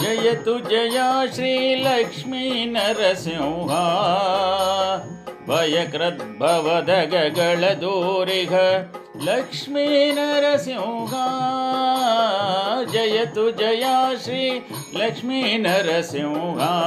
जय जयतु जया श्रीलक्ष्मी नरसिंहा। भयकृद्भवदगगळदूरिघ लक्ष्मी नरसिंहा। जयतु जया श्रीलक्ष्मी नरसिंहा।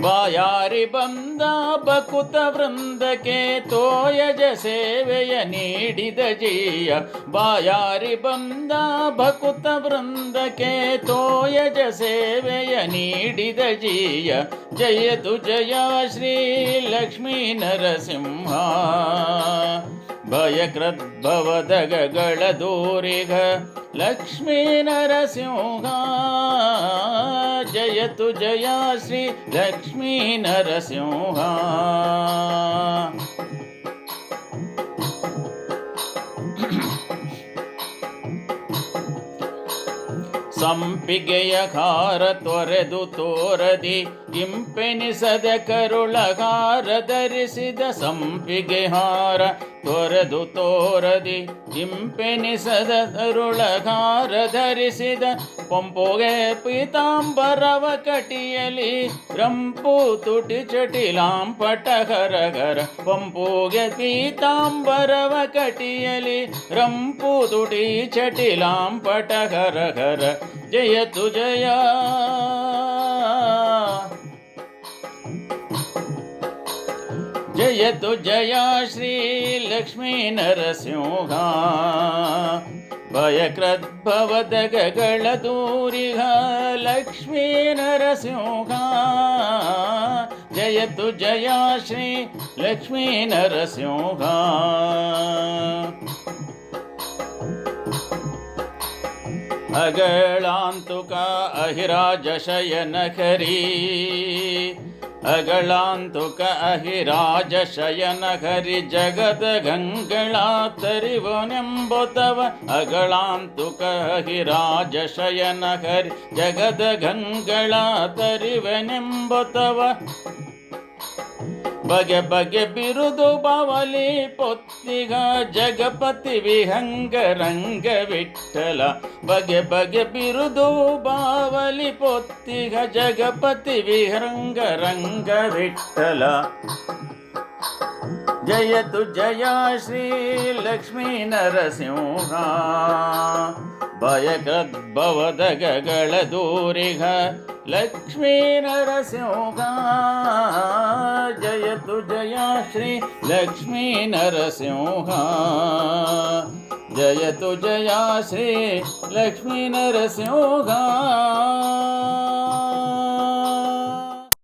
ಬಾಯಾರಿ ಬಂದ ಬಕುತ ವೃಂದಕ್ಕೆ ತೋಯಜ ಸೇವೆಯ ನೀಡಿದ ಜೀಯ ಬಾಯಾರಿ ಬಂದ ಬಕುತ ವೃಂದಕ್ಕೆ ತೋಯಜ ಸೇವೆಯ ನೀಡಿದ ಜೀಯ ಜಯತು ಜಯ ಶ್ರೀ ಲಕ್ಷ್ಮೀ ನರಸಿಂಹ भयकृद्भवदगगळदूरिघ जय जयतु जया श्री लक्ष्मीनरसिंहा ಸಂಪಿಗೆಯ ಖಾರ ತೊರೆದು ತೋರದಿ, ಇಂಪೆನಿಸದ ಕರುಳಗಾರ ಧರಿಸಿದ ಸಂಪಿಗೆ ಹಾರ ತೊರೆದು ತೋರದಿ, ಇಂಪೆನಿಸದ ಕರುಳಗಾರ ಧರಿಸಿದ ಪಂಪುಗೆ ಪೀತಾಂಬರವ ಕಟಿಯಲಿ, ರಂಪು ತುಟಿ ಚಟಿಲಾಂಪಟ ಹರ ಪಂಪುಗೆ ಪೀತಾಂಬರವ ಕಟಿಯಲಿ, ರಂಪು ತುಟಿ ಚಟಿಲಾಂಪಟ ಗರ जय तु जया। जय तु जया श्रीलक्ष्मी नरसिंहा। भयकृद्भवदगगळदूरिहा लक्ष्मी नरसिंहा। जय तो जया श्रीलक्ष्मी नरसिंहा। अगळान्तुका अहिराजशयनखरी। अगळान्तुक अहिराजशयनखरि शयनहरि जगद गङ्गला तरि वेम्बतव अगळान्तु ಬಗೆ ಬಗೆ ಬಿರುದು ಬವಲಿ ಪೊತ್ತಿಗ ಜಗಪತಿ ವಿಹಂಗ ರಂಗ ವಿಠಲ ಬಗೆ ಬಗೆ ಬಿರುದು ಬಾವಲಿ ಪೊತ್ತಿಗ ಜಗಪತಿ ವಿಹಂಗ ರಂಗ ವಿಠಲ जय तु जया श्रीलक्ष्मीनरसिंहा भयकृद्भवदगगळदूरिघ जय तु जया श्री लक्ष्मी नरसिंह। जय तु जया श्रीलक्ष्मीनरसिंहा